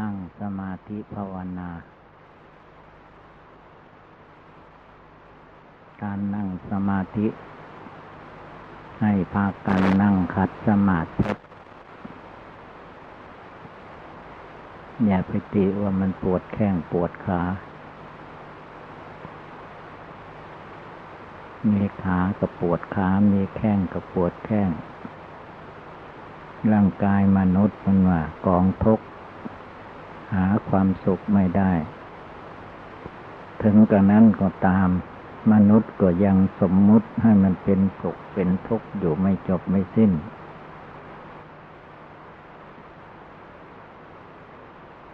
นั่งสมาธิภาวนา การนั่งสมาธิ ให้พากันนั่งขัดสมาธิอย่าไปติว่ามันปวดแข้งปวดขา มีขาก็ปวดขา มีแข้งก็ปวดแข้ง ร่างกายมนุษย์มันว่ากองทุกข์ หาความสุขไม่ได้ ถึงกระนั้นก็ตาม มนุษย์ก็ยังสมมุติให้มันเป็นสุขเป็นทุกข์อยู่ไม่จบไม่สิ้น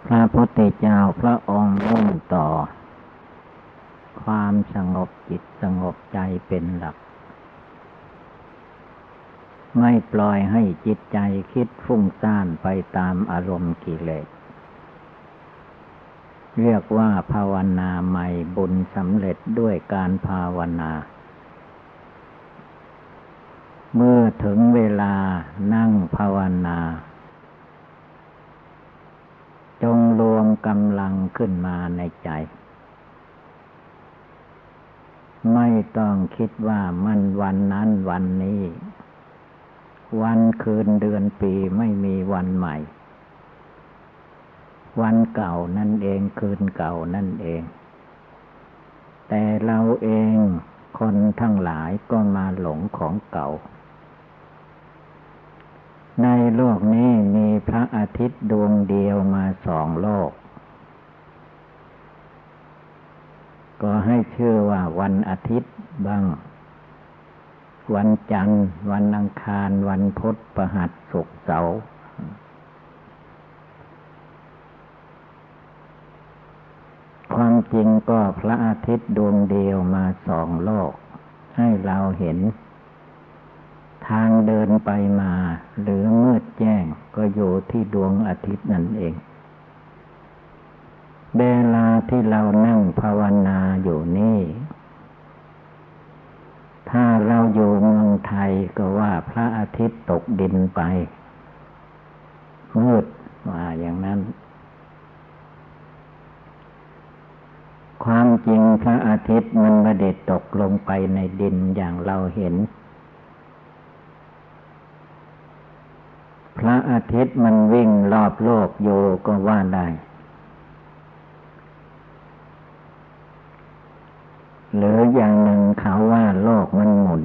พระพุทธเจ้าพระองค์มุ่งต่อ ความสงบจิตสงบใจเป็นหลักไม่ปล่อยให้จิตใจคิดฟุ้งซ่านไปตามอารมณ์กิเลส เรียกว่าภาวนาใหม่บุญสำเร็จด้วยการภาวนา เมื่อถึงเวลานั่งภาวนา จงรวมกำลังขึ้นมาในใจ ไม่ต้องคิดว่ามันวันนั้นวันนี้ วันคืนเดือนปีไม่มีวันใหม่ วันเก่านั่นเองคืนเก่านั่นเอง แต่เราเองคนทั้งหลายก็มาหลงของเก่า ในโลกนี้มีพระอาทิตย์ดวงเดียวมาสองโลก ก็ให้ชื่อว่าวันอาทิตย์บ้าง วันจันทร์ วันอังคาร วันพุธประหัสศุกร์เสาร์ความ จริงก็พระอาทิตย์ดวงเดียวมาสองโลก ให้เราเห็น ทางเดินไปมา หรือมืดแจ้งก็อยู่ที่ดวงอาทิตย์นั่นเองเวลาที่เรานั่งภาวนาอยู่นี่ ถ้าเราอยู่เมืองไทยก็ว่าพระอาทิตย์ตกดินไป มืดว่าอย่างนั้น ความจริงพระอาทิตย์มันไม่ได้ตกลงไปในดินอย่างเราเห็น พระอาทิตย์มันวิ่งรอบโลกโยก็ว่าได้ หรืออย่างหนึ่งเขาว่าโลกมันหมุน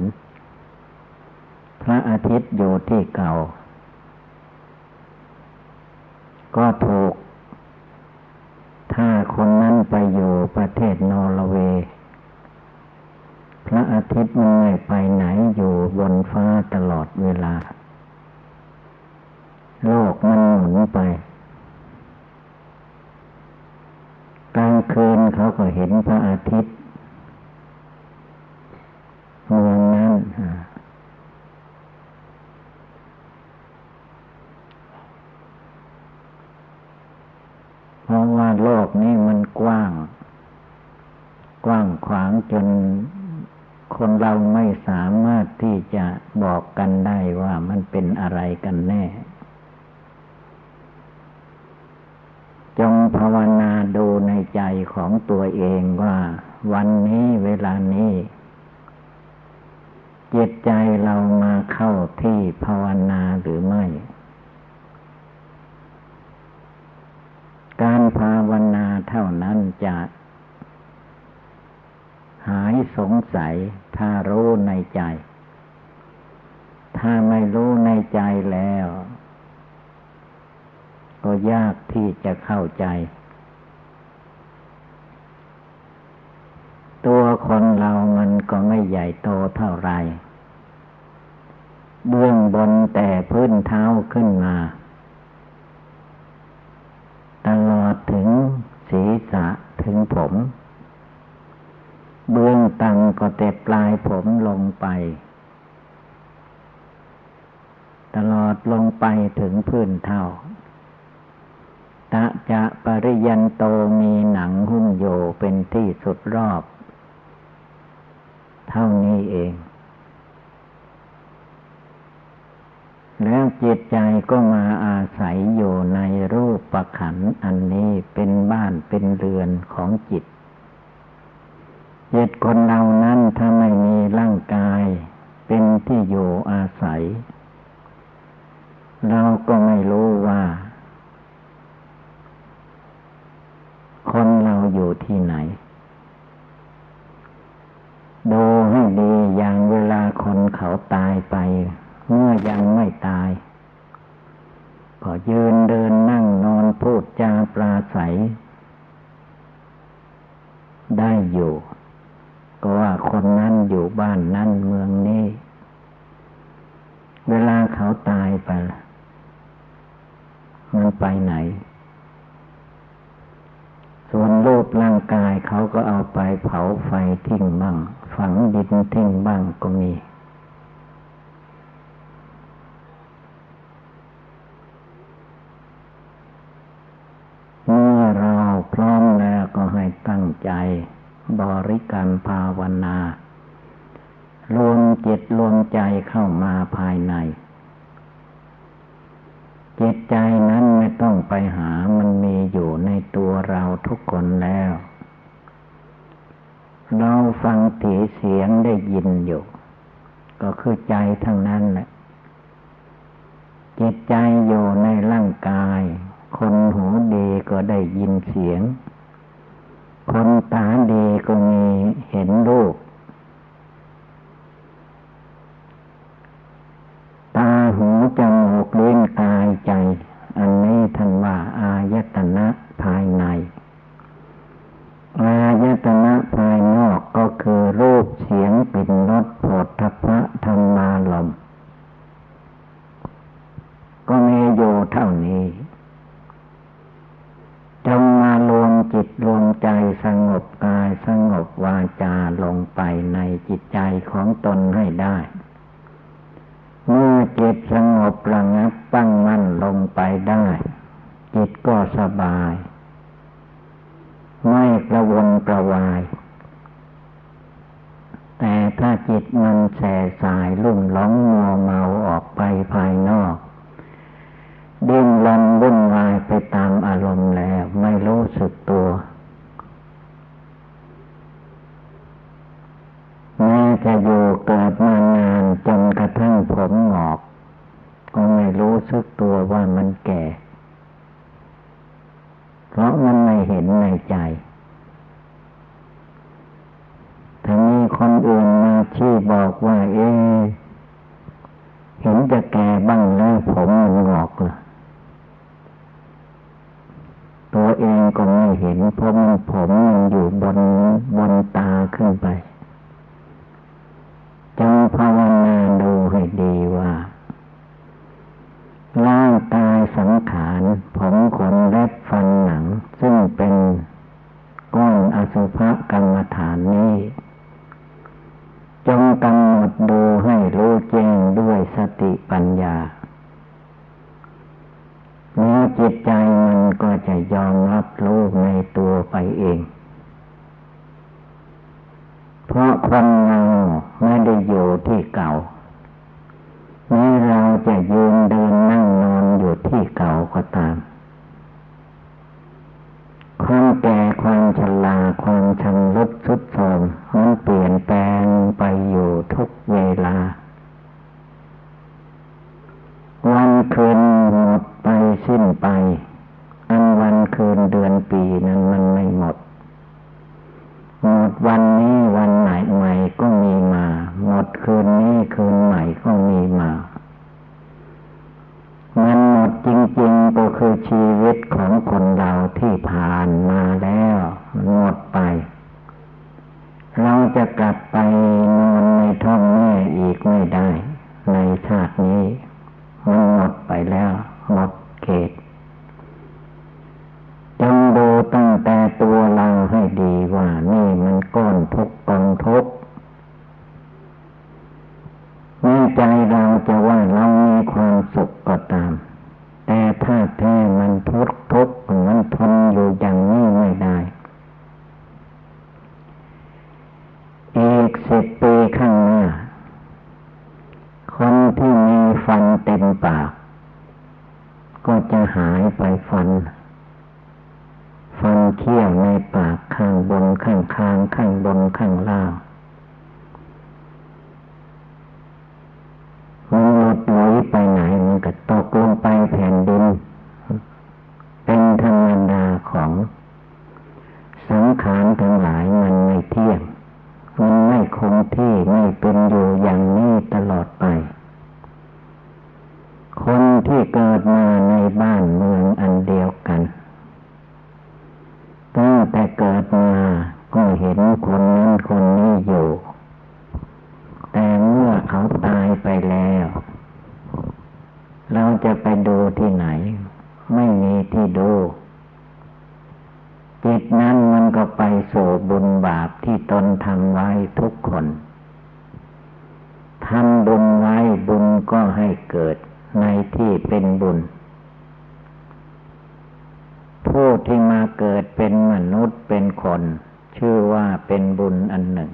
พระอาทิตย์อยู่ที่เก่า ก็ถูก ถ้าคนนั้นไปอยู่ประเทศนอร์เวย์พระอาทิตย์มันไม่ไปไหนอยู่บนฟ้าตลอดเวลา โลกมันหมุนไปกลางคืนเขาก็เห็นพระอาทิตย์เมืองนั้นเพราะว่าโลกนี้มันกว้าง กว้างขวางจนคนเราไม่สามารถที่จะบอกกันได้ว่ามันเป็นอะไรกันแน่ จงภาวนาดูในใจของตัวเองว่าวันนี้เวลานี้จิตใจเรามาเข้าที่ภาวนาหรือไม่การภาวนาเท่านั้นจะ หายสงสัยถ้ารู้ในใจ ถ้าไม่รู้ในใจแล้ว ก็ยากที่จะเข้าใจ ตัวคนเรามันก็ไม่ใหญ่โตเท่าไรเบื้องบนแต่พื้นเท้าขึ้นมาตลอดถึงศีรษะถึงผม ตังก็แต่ปลายผมลงไป ตลอดลงไปถึงพื้นเท้าตะจะปริยันโตมีหนังหุ้มโยเป็นที่สุดรอบ เท่านี้เอง แล้วจิตใจก็มาอาศัยอยู่ในรูปประขันอันนี้เป็นบ้านเป็นเรือนของจิต จิตคนเรานั้นถ้าไม่มีร่างกาย เป็นที่อยู่อาศัย เราก็ไม่รู้ว่า คนเราอยู่ที่ไหน ดูให้ดีอย่างเวลาคนเขาตายไป เมื่อยังไม่ตาย ก็ยืนเดินนั่งนอนพูดจาปราศัย ได้อยู่ ก็ว่าคนนั้นอยู่บ้านนั่นเมืองนี้ เวลาเขาตายไป มันไปไหน ส่วนรูปร่างกายเขาก็เอาไปเผาไฟทิ้งบ้าง ฝังดินทิ้งบ้างก็มี ริการภาวนา รวมจิตรวมใจเข้ามาภายใน จิตใจนั้นไม่ต้องไปหามันมีอยู่ในตัวเราทุกคนแล้ว เราฟังถีเสียงได้ยินอยู่ ก็คือใจทั้งนั้นแหละจิตใจอยู่ในร่างกาย คนหูดีก็ได้ยินเสียง คนตาดีก็ วันนี้วันไหนใหม่ก็มีมา หมดคืนนี้คืนใหม่ก็มีมา ฟันเต็มปาก ก็จะหายไปฟัน ฟันเคี้ยวในปากข้างบนข้างข้างข้างบนข้างล่าง ที่ดู จิตนั้นมันก็ไปสู่บุญบาปที่ตนทำไว้ทุกคนทำบุญไว้บุญก็ให้เกิดในที่เป็นบุญ ผู้ที่มาเกิดเป็นมนุษย์เป็นคน ชื่อว่าเป็นบุญอันหนึ่ง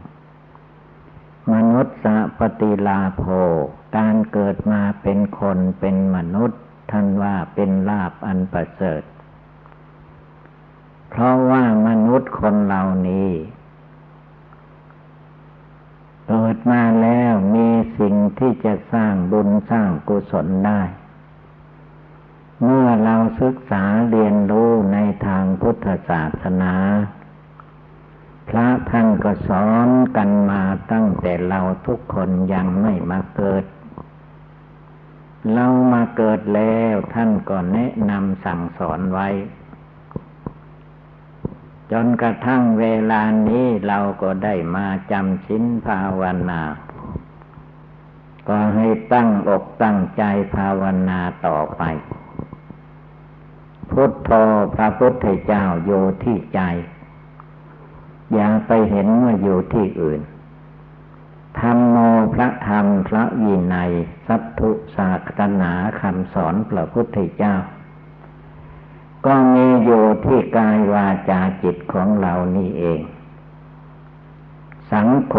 มนุษย์สปฏิลาโภการเกิดมาเป็นคนเป็นมนุษย์ ท่านว่าเป็นลาบอันประเสริฐ เพราะว่ามนุษย์คนเหล่านี้เกิดมาแล้วมีสิ่งที่จะสร้างบุญสร้างกุศลได้ เมื่อเราศึกษาเรียนรู้ในทางพุทธศาสนา พระท่านก็สอนกันมาตั้งแต่เราทุกคนยังไม่มาเกิด เรามาเกิดแล้วท่านก็แนะนำสั่งสอนไว้ จนกระทั่งเวลานี้เราก็ได้มาจำชิ้นภาวนา ก็ให้ตั้งอกตั้งใจภาวนาต่อไป พุทโธพระพุทธเจ้าอยู่ที่ใจ อย่าไปเห็นว่าอยู่ที่อื่น ธรรมโมพระธรรมพระวินัยสัตถุศาสนาคำสอนพระพุทธเจ้า ก็มีอยู่ที่กายวาจาจิตของเรานี่เอง สังโฆ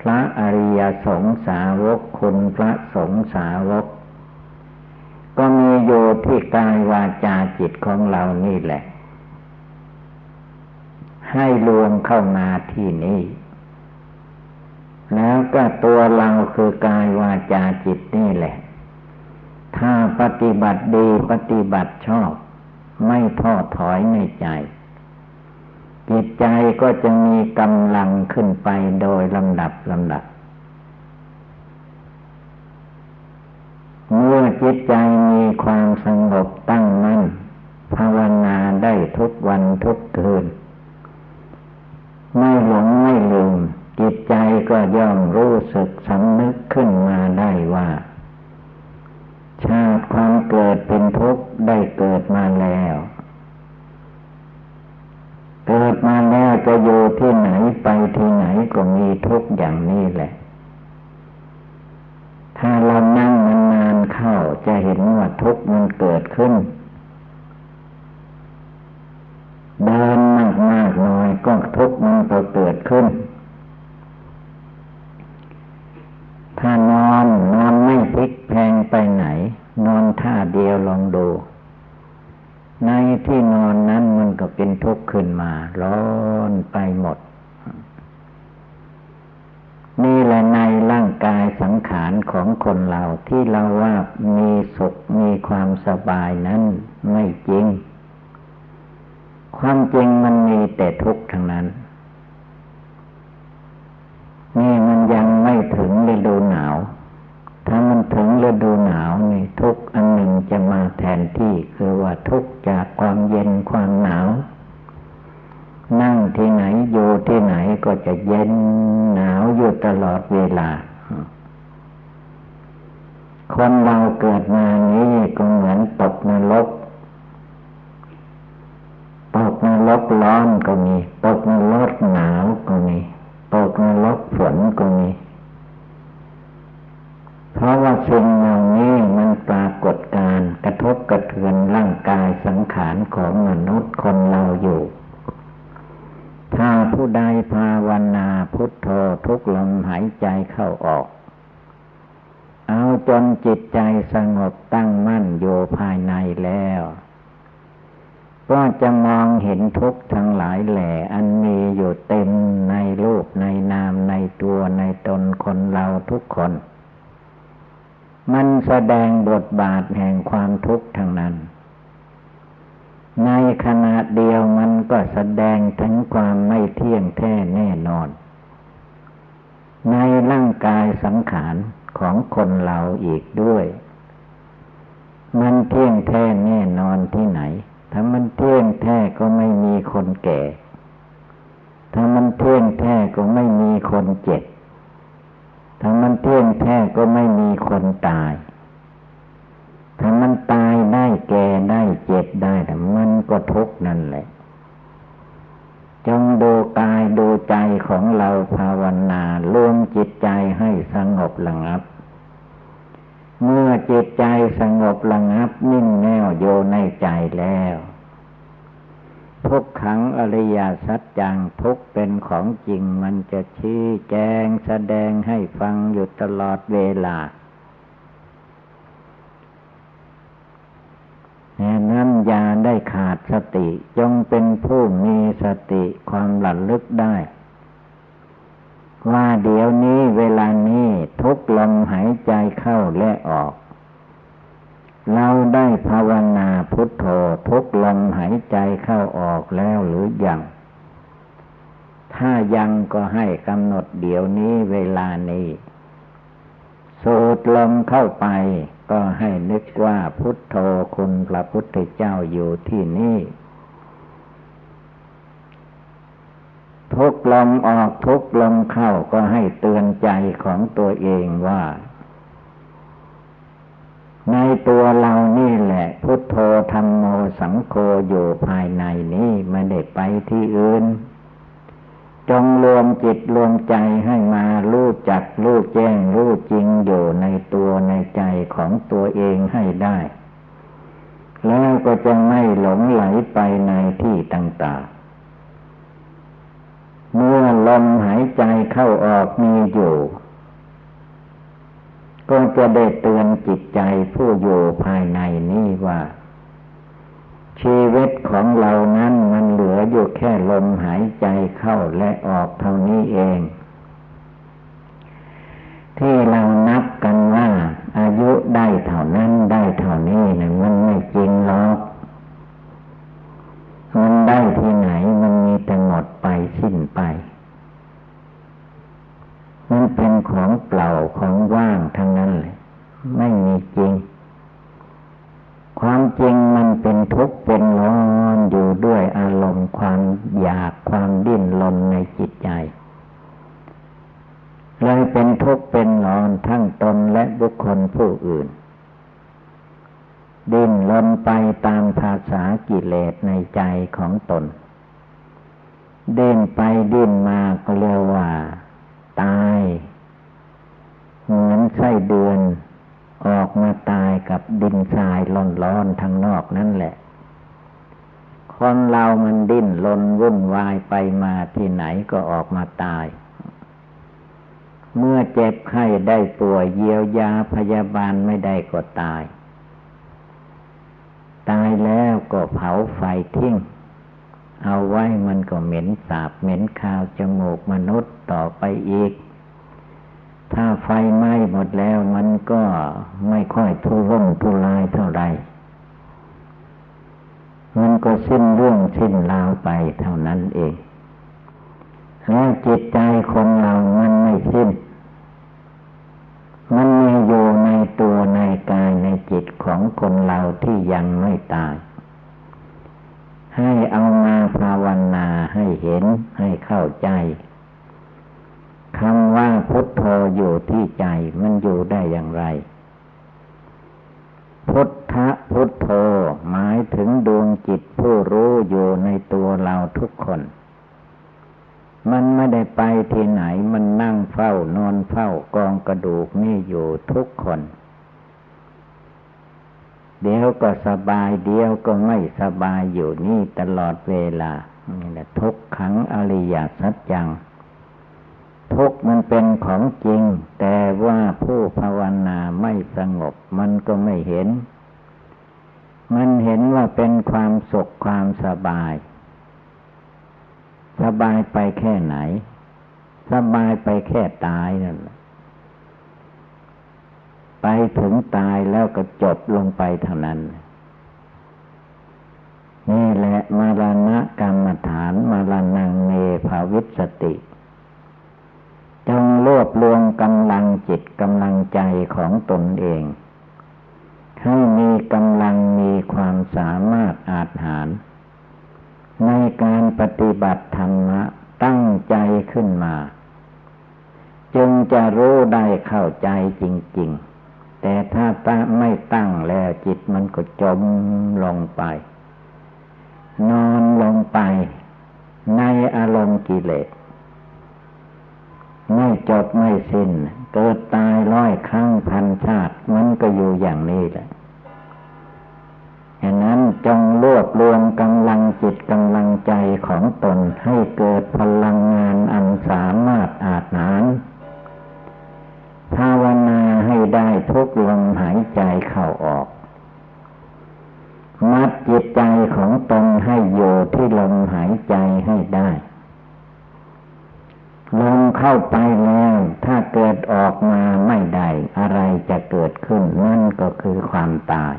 พระอริยสงสาวกคุณพระสงสาวก ก็มีอยู่ที่กายวาจาจิตของเรานี่แหละ ให้รวมเข้ามาที่นี่ แล้วก็ตัวเราคือกายวาจาจิตนี่แหละ ถ้าปฏิบัติดีปฏิบัติชอบ ไม่ท้อถอยในใจ จิตใจก็จะมีกำลังขึ้นไปโดยลำดับลำดับ เมื่อจิตใจมีความสงบตั้งมั่น ภาวนาได้ทุกวันทุกคืน ไม่หลงไม่ลืม จิตใจก็ย่อมรู้สึกสำนึกขึ้นมาได้ว่า ชาติความเกิดเป็นทุกข์ นนี่ จนจิตใจสงบตั้งมั่นอยู่ภายในแล้ว ก็จะมองเห็นทุกข์ทั้งหลายแหล่ อันมีอยู่เต็มในรูปในนามในตัวในตนคนเราทุกคน มันแสดงบทบาทแห่งความทุกข์ทั้งนั้น ในขณะเดียวมันก็แสดงถึงความไม่เที่ยงแท้แน่นอน ในร่างกายสังขาร ของคนเราอีกด้วย มันเที่ยงแท้แน่นอนที่ไหน ถ้ามันเที่ยงแท้ก็ไม่มีคนแก่ ถ้ามันเที่ยงแท้ก็ไม่มีคนเจ็บ ถ้ามันเที่ยงแท้ก็ไม่มีคนตาย ถ้ามันตายได้ จะชี้แจงแสดงให้ฟังอยู่ตลอดเวลาแห่นั้นอย่าได้ขาดสติจงเป็นผู้มีสติความหลัดลึกได้ ว่าเดี๋ยวนี้เวลานี้ทุกลมหายใจเข้าและออก เราได้ภาวนาพุทโธทุกลมหายใจเข้าออกแล้วหรือยัง ถ้ายังก็ให้กำหนดเดี๋ยวนี้เวลานี้ สูดลมเข้าไป ก็ให้นึกว่าพุทโธคุณพระพุทธเจ้าอยู่ที่นี่ ทุกลมออกทุกลมเข้าก็ให้เตือนใจของตัวเองว่า ในตัวเรานี่แหละ พุทโธธรรมโมสังโฆอยู่ภายในนี้ไม่ได้ไปที่อื่น จงรวมจิตรวมใจให้มารู้จักรู้แจ้งรู้จริงอยู่ในตัวในใจของตัวเองให้ได้ แล้วก็จะไม่หลงไหลไปในที่ต่างๆ เมื่อลมหายใจเข้าออกมีอยู่ ก็จะได้เตือนจิตใจผู้อยู่ภายในนี้ว่า ชีวิตของเรานั้นมันเหลืออยู่แค่ลมหายใจเข้าและออกเท่านี้เอง ที่เรานับกันว่า อายุได้เท่านั้นได้เท่านี้นะมันไม่จริงหรอก นรนไปตามภาษากิเลสในใจของตน เดินไปดิ้นมาก็เรียกว่า ตายเหมือนไส้เดือน ออกมาตายกับดินทรายร้อนๆทางนอกนั่นแหละ คนเรามันดิ้นรนวุ่นวายไปมาที่ไหนก็ออกมาตายเมื่อเจ็บไข้ได้ป่วยเยียวยาพยาบาลไม่ได้ก็ตาย ตายแล้วก็เผาไฟทิ้ง เอาไว้มันก็เหม็นสาบเหม็นคาวจมูกมนุษย์ต่อไปอีก ถ้าไฟไหม้หมดแล้วมันก็ไม่ค่อยทุรนทุรายเท่าไรมันก็สิ้นเรื่องสิ้นราวไปเท่านั้นเอง แล้วจิตใจคนเรามันไม่สิ้น มันมีอยู่ในตัวในกายใจ ของคนเราที่ยังไม่ตาย ให้เอามาภาวนาให้เห็นให้เข้าใจคำว่าพุทโธอยู่ที่ใจมันอยู่ได้อย่างไร พุทธะพุทโธหมายถึงดวงจิตผู้รู้อยู่ในตัวเราทุกคน มันไม่ได้ไปที่ไหนมันนั่งเฝ้านอนเฝ้ากองกระดูกนี่อยู่ทุกคน เดี๋ยวก็สบายเดี๋ยวก็ไม่สบายอยู่นี่ตลอดเวลานี่แหละทุกขังอริยสัจจัง ทุกมันเป็นของจริง แต่ว่าผู้ภาวนาไม่สงบ มันก็ไม่เห็น มันเห็นว่าเป็นความสุขความสบาย สบายไปแค่ไหน สบายไปแค่ตายนั่นแหละ ไปถึงตายแล้วก็จบลงไปเท่านั้น นี่แหละมารณะกรรมฐานมารณงเนภาวิสติจงรวบรวมกำลังจิตกำลังใจของตนเอง ให้มีกำลังมีความสามารถอาจหาร ในการปฏิบัติธรรมะตั้งใจขึ้นมา จึงจะรู้ได้เข้าใจจริง ๆ แต่ถ้าตั้งไม่ตั้งแล้วจิตมันก็จมลงไป นอนลงไป ในอารมณ์กิเลสไม่จบไม่สิ้น เกิดตายร้อยครั้งพันชาติ มันก็อยู่อย่างนี้แหละฉะนั้นจงรวบรวมกำลังจิตกำลังใจของตนให้เกิดพลังงานอันสามารถอาจหาน ภาวนาให้ได้ทุกลมหายใจเข้าออก มัดจิตใจของตนให้อยู่ที่ลมหายใจให้ได้ลมเข้าไปแล้ว ถ้าเกิดออกมาไม่ได้อะไรจะเกิดขึ้นนั่นก็คือความตาย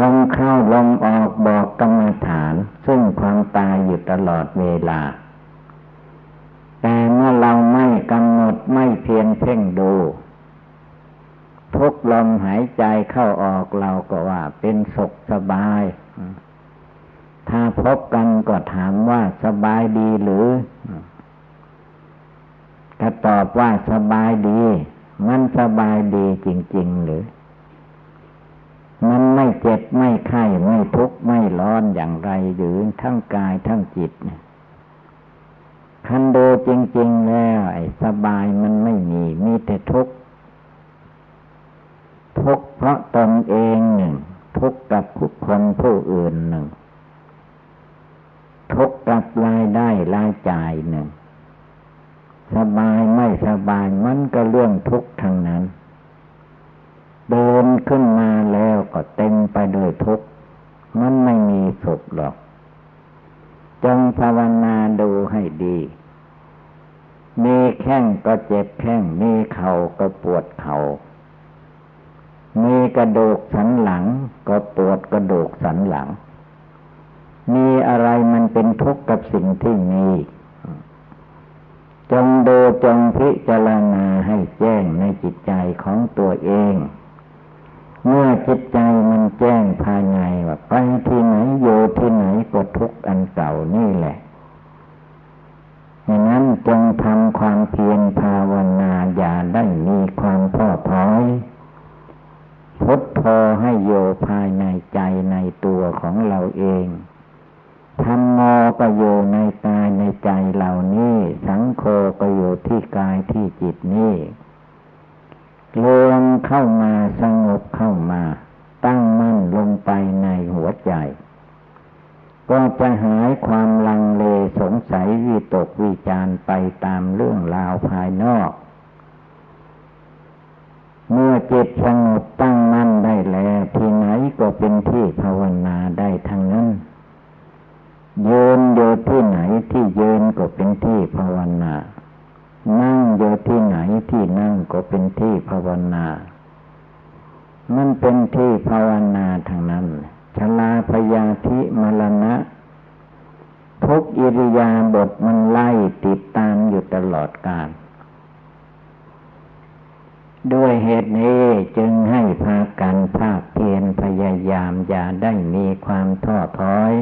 ลมเข้าลมออกบอกกรรมฐาน ซึ่งความตายอยู่ตลอดเวลา แต่เมื่อเราไม่ งเพ่งดู ทุกลมหายใจเข้าออกเราก็ว่า เป็นสุขสบาย ถ้าพบกันก็ถามว่าสบายดีหรือก็ตอบว่าสบายดี มันสบายดีจริง ๆ หรือ มันไม่เจ็บไม่ไข้ไม่ทุกข์ไม่ร้อนอย่างไรหรือทั้งกายทั้งจิตเนี่ย คันดูจริง ๆ แล้วไอ้สบายมันไม่มี มีแต่ทุกข์ทุกข์เพราะตนเองหนึ่ง ทุกข์กับผู้คนผู้อื่นหนึ่ง ทุกข์กับรายได้รายจ่ายหนึ่ง สบายไม่สบายมันก็เรื่องทุกข์ทางนั้น เดินขึ้นมาแล้วก็เต็มไปด้วยทุกข์มันไม่มีสุขหรอก จงภาวนาดูให้ดี มีแข้งก็เจ็บแข้ง มีเข่าก็ปวดเข่า มีกระดูกสันหลัง ก็ปวดกระดูกสันหลัง มีอะไรมันเป็นทุกข์กับสิ่งที่มี จงดูจงพิจารณาให้แจ้งในจิตใจของตัวเอง เมื่อจิตใจมันแจ้งภายในว่าไปที่ไหนอยู่ที่ไหนก็ทุกอันเก่านี่แหละดังนั้นจงทำความเพียรภาวนาอย่าได้มีความท้อถอยพุทโธให้โยภายในใจในตัวของเราเองธรรมโมก็อยู่ในกายในใจเหล่านี้ สังโฆก็อยู่ที่กายที่จิตนี้ รวมเข้ามาสงบเข้ามา ตั้งมั่นลงไปในหัวใจ ก็จะหายความลังเลสงสัยวิตกวิจารไปตามเรื่องราวภายนอก เมื่อจิตสงบตั้งมั่นได้แล้วที่ไหนก็เป็นที่ภาวนาได้ทั้งนั้นยืนอยู่ที่ไหนที่ยืนก็เป็นที่ภาวนา นั่งอยู่ที่ไหนที่นั่งก็เป็นที่ภาวนา มันเป็นที่ภาวนาทางนั้น ชลาพยาธิมรณะทุกอิริยาบถมันไล่ติดตามอยู่ตลอดกาลด้วยเหตุนี้จึงให้พากันภาคเพียรพยายามอย่าได้มีความท้อถอย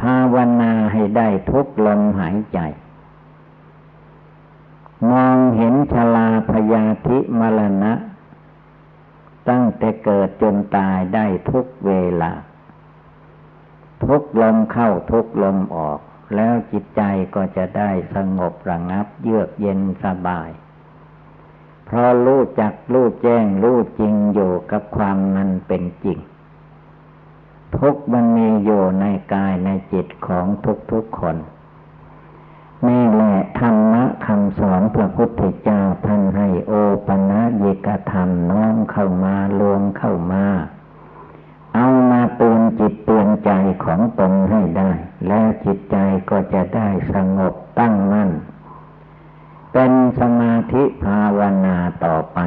ภาวนาให้ได้ทุกลมหายใจ มองเห็นชลาพยาธิมรณะ ตั้งแต่เกิดจนตายได้ทุกเวลา ทุกลมเข้าทุกลมออก แล้วจิตใจก็จะได้สงบระงับเยือกเย็นสบาย เพราะรู้จักรู้แจ้งรู้จริงอยู่กับความนั้นเป็นจริง ทุกมันมีอยู่ในกายในจิตของทุกๆคนแหละธรรมะ คำสอนพระพุทธเจ้าท่านให้โอปะนะยิกธรรมน้อมเข้ามารวมเข้ามา เอามาเตือนจิตเตือนใจของตนให้ได้ แล้วจิตใจก็จะได้สงบตั้งมั่น เป็นสมาธิภาวนาต่อไป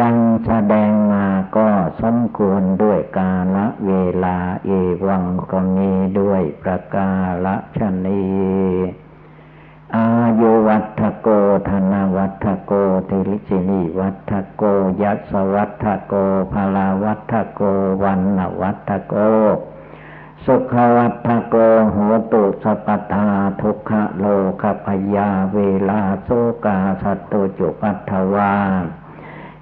ดังแสดงมาก็สมควรด้วยกาละเวลาเอวังก็มีด้วยประกาศชนี อายุวัฏโกธนวัฏโกติลิจินีวัฏโก ยัสวัฏโกภาลาวัฏโก วันนวัฏโก สุขวัฏโกโหตุสปทาทุกขโลกพยาเวลาโสกาสัตตุจุปัฏฐวา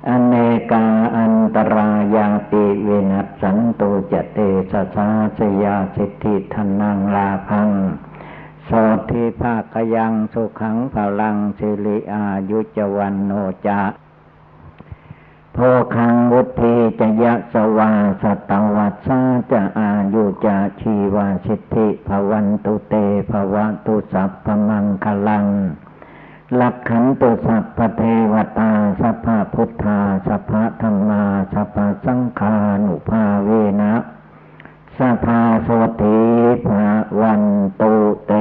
อเนกาอันตรายาติเวนัสสันตุจเตสสาสยาสิทธิทนังลาพัง โสทิภาคยังสุขังพลังสิริอายุจวันโนจะโพคังวุธีจะยะสวาสตวัสสาจะอายุจะชีวาสิทธิภวันตุเตภวะตุสัพพมังคลัง ลักขันตุสัพพเทวตาสัพพพุทธาสัพพธรรมาสัพพสังฆานุโภ สภาโสติภะวันตุเต